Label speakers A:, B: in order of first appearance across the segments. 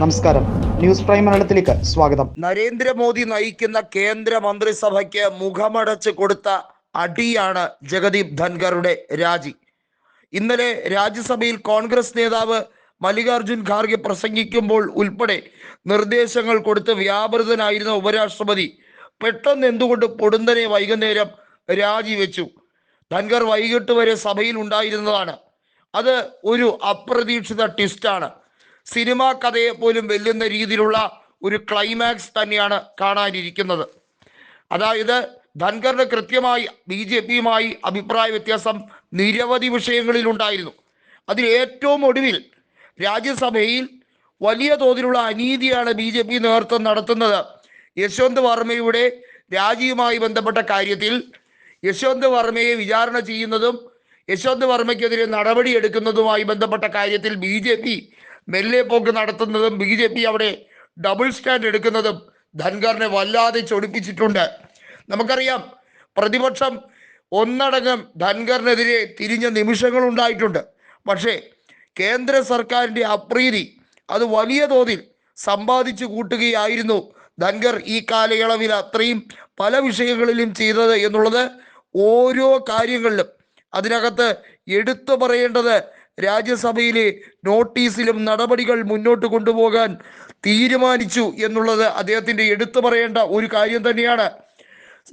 A: നമസ്കാരം. News prime മലയാളത്തിലേക്ക് സ്വാഗതം.
B: നരേന്ദ്രമോദി നയിക്കുന്ന കേന്ദ്ര മന്ത്രിസഭയ്ക്ക് മുഖമടച്ച് കൊടുത്ത അടിയാണ് ജഗദീപ് ധൻഖറുടെ രാജി. ഇന്നലെ രാജ്യസഭയിൽ കോൺഗ്രസ് നേതാവ് മല്ലികാർജുൻ ഖാർഗെ പ്രസംഗിക്കുമ്പോൾ ഉൾപ്പെടെ നിർദ്ദേശങ്ങൾ കൊടുത്ത് വ്യാപൃതനായിരുന്ന ഉപരാഷ്ട്രപതി പെട്ടെന്ന് എന്തുകൊണ്ട് പൊടുന്നനെ വൈകുന്നേരം രാജിവെച്ചു ധൻഖർ വൈകിട്ട് വരെ സഭയിൽ ഉണ്ടായിരുന്നതാണ്. അത് ഒരു അപ്രതീക്ഷിത ട്വിസ്റ്റാണ് സിനിമാ കഥയെ പോലും വെല്ലുന്ന രീതിയിലുള്ള ഒരു ക്ലൈമാക്സ് തന്നെയാണ് കാണാനിരിക്കുന്നത്. അതായത് ധൻഖറിന് കൃത്യമായി ബി ജെ പിയുമായി അഭിപ്രായ വ്യത്യാസം നിരവധി വിഷയങ്ങളിൽ ഉണ്ടായിരുന്നു. അതിൽ ഏറ്റവും ഒടുവിൽ രാജ്യസഭയിൽ വലിയ തോതിലുള്ള അനീതിയാണ് ബി ജെ പി നേതൃത്വം നടത്തുന്നത്. യശ്വന്ത് വർമ്മയുടെ രാജിയുമായി ബന്ധപ്പെട്ട കാര്യത്തിൽ യശ്വന്ത് വർമ്മയെ വിചാരണ ചെയ്യുന്നതും യശ്വന്ത് വർമ്മയ്ക്കെതിരെ നടപടിയെടുക്കുന്നതുമായി ബന്ധപ്പെട്ട കാര്യത്തിൽ ബി ജെ പി മെല്ലെ പോക്ക് നടത്തുന്നതും ബി ജെ പി അവിടെ ഡബിൾ സ്റ്റാൻഡ് എടുക്കുന്നതും ധൻഖറിനെ വല്ലാതെ ചൊടിപ്പിച്ചിട്ടുണ്ട്. നമുക്കറിയാം പ്രതിപക്ഷം ഒന്നടങ്കം ധൻഖറിനെതിരെ തിരിഞ്ഞ നിമിഷങ്ങൾ ഉണ്ടായിട്ടുണ്ട് പക്ഷേ കേന്ദ്ര സർക്കാരിന്റെ അപ്രീതി അത് വലിയ തോതിൽ സമ്പാദിച്ചു കൂട്ടുകയായിരുന്നു ധൻഖർ ഈ കാലയളവിൽ അത്രയും പല വിഷയങ്ങളിലും ചെയ്തത് എന്നുള്ളത് ഓരോ കാര്യങ്ങളിലും അതിനകത്ത് എടുത്തു പറയേണ്ടത് രാജ്യസഭയിലെ നോട്ടീസിലും നടപടികൾ മുന്നോട്ട് കൊണ്ടുപോകാൻ തീരുമാനിച്ചു എന്നുള്ളത് അദ്ദേഹത്തിന്റെ എടുത്തു പറയേണ്ട ഒരു കാര്യം തന്നെയാണ്.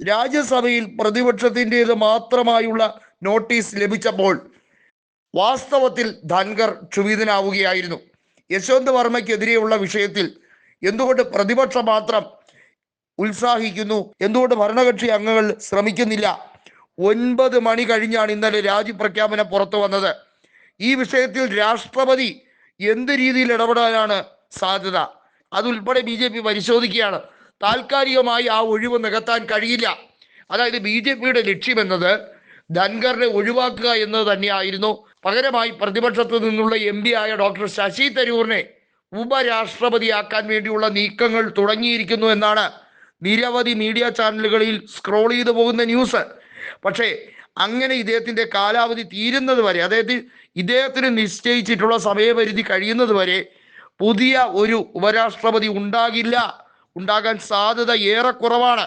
B: രാജ്യസഭയിൽ പ്രതിപക്ഷത്തിന്റേത് മാത്രമായുള്ള നോട്ടീസ് ലഭിച്ചപ്പോൾ വാസ്തവത്തിൽ ധൻഖർ ക്ഷുഭിതനാവുകയായിരുന്നു. യശ്വന്ത് വർമ്മയ്ക്കെതിരെയുള്ള വിഷയത്തിൽ എന്തുകൊണ്ട് പ്രതിപക്ഷം മാത്രം ഉത്സാഹിക്കുന്നു? എന്തുകൊണ്ട് ഭരണകക്ഷി അംഗങ്ങൾ ശ്രമിക്കുന്നില്ല? ഒൻപത് മണി കഴിഞ്ഞാണ് ഇന്നലെ രാജ്യപ്രഖ്യാപനം പുറത്തു വന്നത്. ഈ വിഷയത്തിൽ രാഷ്ട്രപതി എന്ത് രീതിയിൽ ഇടപെടാനാണ് സാധ്യത? അതുൾപ്പെടെ ബി ജെ പി പരിശോധിക്കുകയാണ്. താൽക്കാലികമായി ആ ഒഴിവ് നികത്താൻ കഴിയില്ല. അതായത് ബി ജെ പിയുടെ ലക്ഷ്യമെന്നത് ധൻഖറിനെ ഒഴിവാക്കുക എന്നത് തന്നെയായിരുന്നു. പകരമായി പ്രതിപക്ഷത്തു നിന്നുള്ള എം പി ആയ ഡോക്ടർ ശശി തരൂറിനെ ഉപരാഷ്ട്രപതിയാക്കാൻ വേണ്ടിയുള്ള നീക്കങ്ങൾ തുടങ്ങിയിരിക്കുന്നു എന്നാണ് നിരവധി മീഡിയ ചാനലുകളിൽ സ്ക്രോൾ ചെയ്തു പോകുന്ന ന്യൂസ്. പക്ഷേ അങ്ങനെ ഇദ്ദേഹത്തിന്റെ കാലാവധി തീരുന്നത് വരെ അതായത് ഇദ്ദേഹത്തിന് നിശ്ചയിച്ചിട്ടുള്ള സമയപരിധി കഴിയുന്നത് വരെ പുതിയ ഒരു ഉപരാഷ്ട്രപതി ഉണ്ടാകില്ല. ഉണ്ടാകാൻ സാധ്യത ഏറെ കുറവാണ്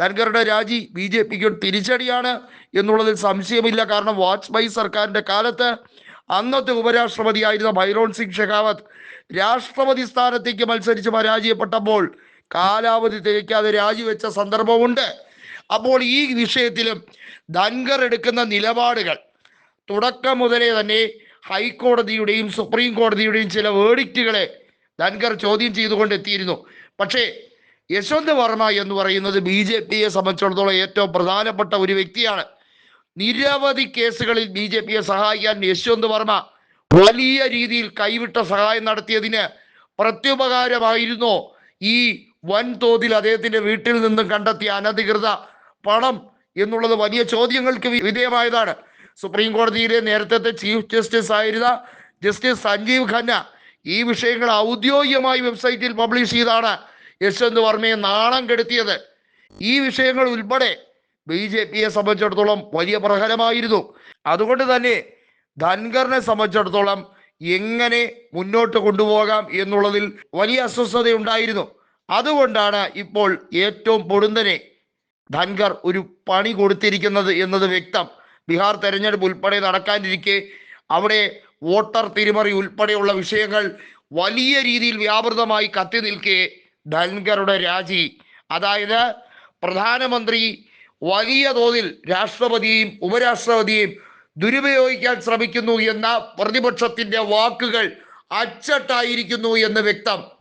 B: ധൻഖറുടെ രാജി ബി ജെ പിക്ക് തിരിച്ചടിയാണ് എന്നുള്ളതിൽ സംശയമില്ല. കാരണം വാജ്പേയി സർക്കാരിന്റെ കാലത്ത് അന്നത്തെ ഉപരാഷ്ട്രപതി ആയിരുന്ന ഭൈരോൺ സിംഗ് ഷെഖാവത്ത് രാഷ്ട്രപതി സ്ഥാനത്തേക്ക് മത്സരിച്ച് പരാജയപ്പെട്ടപ്പോൾ കാലാവധി തികയ്ക്കാതെ രാജിവെച്ച സന്ദർഭമുണ്ട് അപ്പോൾ ഈ വിഷയത്തിലും ധൻഗർ എടുക്കുന്ന നിലപാടുകൾ തുടക്കം മുതലേ തന്നെ ഹൈക്കോടതിയുടെയും സുപ്രീം കോടതിയുടെയും ചില വേഡിക്റ്റുകളെ ധൻഗർ ചോദ്യം ചെയ്തുകൊണ്ടെത്തിയിരുന്നു പക്ഷേ യശ്വന്ത് വർമ്മ എന്ന് പറയുന്നത് ബി ജെ പിയെ സംബന്ധിച്ചിടത്തോളം ഏറ്റവും പ്രധാനപ്പെട്ട ഒരു വ്യക്തിയാണ്. നിരവധി കേസുകളിൽ ബി ജെ പിയെ സഹായിക്കാൻ യശ്വന്ത് വർമ്മ വലിയ രീതിയിൽ കൈവിട്ട സഹായം നടത്തിയതിന് പ്രത്യുപകാരമായിരുന്നോ ഈ വൻതോതിൽ അദ്ദേഹത്തിന്റെ വീട്ടിൽ നിന്നും കണ്ടെത്തിയ അനധികൃത പണം എന്നുള്ളത് വലിയ ചോദ്യങ്ങൾക്ക് വിധേയമായതാണ്. സുപ്രീം കോടതിയിലെ നേരത്തെ ചീഫ് ജസ്റ്റിസ് ആയിരുന്ന ജസ്റ്റിസ് സഞ്ജീവ് ഖന്ന ഈ വിഷയങ്ങൾ ഔദ്യോഗികമായി വെബ്സൈറ്റിൽ പബ്ലിഷ് ചെയ്താണ് യശ്വന്ത് വർമ്മയെ നാണം കെടുത്തിയത്. ഈ വിഷയങ്ങൾ ഉൾപ്പെടെ ബി ജെ പിയെ സംബന്ധിച്ചിടത്തോളം വലിയ പ്രഹരമായിരുന്നു. അതുകൊണ്ട് തന്നെ ധൻഖറിനെ സംബന്ധിച്ചിടത്തോളം എങ്ങനെ മുന്നോട്ട് കൊണ്ടുപോകാം എന്നുള്ളതിൽ വലിയ അസ്വസ്ഥതയുണ്ടായിരുന്നു. അതുകൊണ്ടാണ് ഇപ്പോൾ ഏറ്റവും പൊടുന്നനെ ധൻഖർ ഒരു പണി കൊടുത്തിരിക്കുന്നത് എന്നത് വ്യക്തം. ബീഹാർ തെരഞ്ഞെടുപ്പ് ഉൾപ്പെടെ നടക്കാനിരിക്കെ അവിടെ വോട്ടർ തിരിമറി ഉൾപ്പെടെയുള്ള വിഷയങ്ങൾ വലിയ രീതിയിൽ വ്യാപൃതമായി കത്തി നിൽക്കെ ധൻഖറുടെ രാജി. അതായത് പ്രധാനമന്ത്രി വലിയ തോതിൽ രാഷ്ട്രപതിയെയും ഉപരാഷ്ട്രപതിയെയും ദുരുപയോഗിക്കാൻ ശ്രമിക്കുന്നു എന്ന പ്രതിപക്ഷത്തിന്റെ വാക്കുകൾ അച്ചട്ടായിരിക്കുന്നു എന്ന് വ്യക്തം.